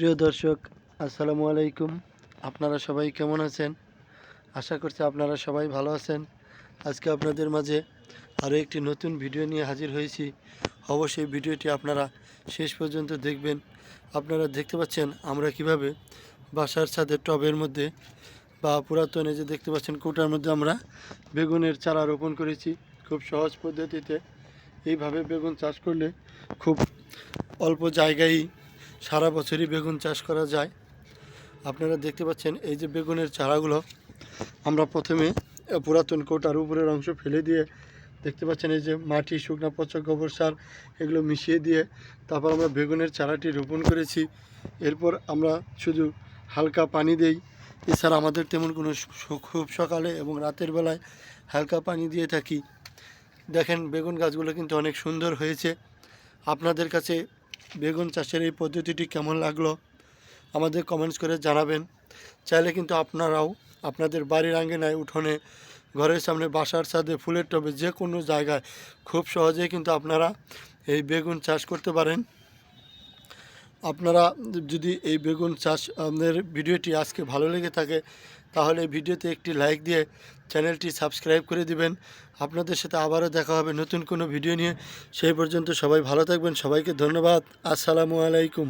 প্রিয় দর্শক, আসসালামু আলাইকুম। আপনারা সবাই কেমন আছেন? আশা করছি আপনারা সবাই ভালো আছেন। আজকে আপনাদের মাঝে আরও একটি নতুন ভিডিও নিয়ে হাজির হয়েছি। অবশ্যই ভিডিওটি আপনারা শেষ পর্যন্ত দেখবেন। আপনারা দেখতে পাচ্ছেন আমরা কীভাবে বাসার ছাদের টবের মধ্যে বা পুরাতন যে দেখতে পাচ্ছেন কোটার মধ্যে আমরা বেগুনের চারা রোপণ করেছি খুব সহজ পদ্ধতিতে। এইভাবে বেগুন চাষ করলে খুব অল্প জায়গায় সারা বছরই বেগুন চাষ করা যায়। আপনারা দেখতে পাচ্ছেন এই যে বেগুনের চারাগুলো, আমরা প্রথমে পুরাতন কোটার উপরের অংশ ফেলে দিয়ে দেখতে পাচ্ছেন এই যে মাটি, শুকনা পচা গোবর সার এগুলো মিশিয়ে দিয়ে তারপর আমরা বেগুনের চারাটি রোপণ করেছি। এরপর আমরা শুধু হালকা পানি দেই। এছাড়া আমাদের তেমন কোনো খুব সকালে এবং রাতের বেলায় হালকা পানি দিয়ে থাকি। দেখেন, বেগুন গাছগুলো কিন্তু অনেক সুন্দর হয়েছে। আপনাদের কাছে বেগুন চাষের এই পদ্ধতিটি কেমন লাগল আমাদের কমেন্টস করে জানাবেন। চাইলে কিন্তু আপনারাও আপনাদের বাড়ির আঙ্গিনায় উঠোনে, ঘরের সামনে, বাসার ছাদে, ফুলের টবে যে কোনো জায়গায় খুব সহজেই কিন্তু আপনারা এই বেগুন চাষ করতে পারেন। আপনারা যদি এই বেগুন চাষ আমাদের ভিডিওটি আজকে ভালো লেগে থাকে, তাহলে ভিডিওতে একটি লাইক দিয়ে চ্যানেলটি সাবস্ক্রাইব করে দিবেন। আপনাদের সাথে আবারও দেখা হবে নতুন কোনো ভিডিও নিয়ে। সেই পর্যন্ত সবাই ভালো থাকবেন। সবাইকে ধন্যবাদ। আসসালামু আলাইকুম।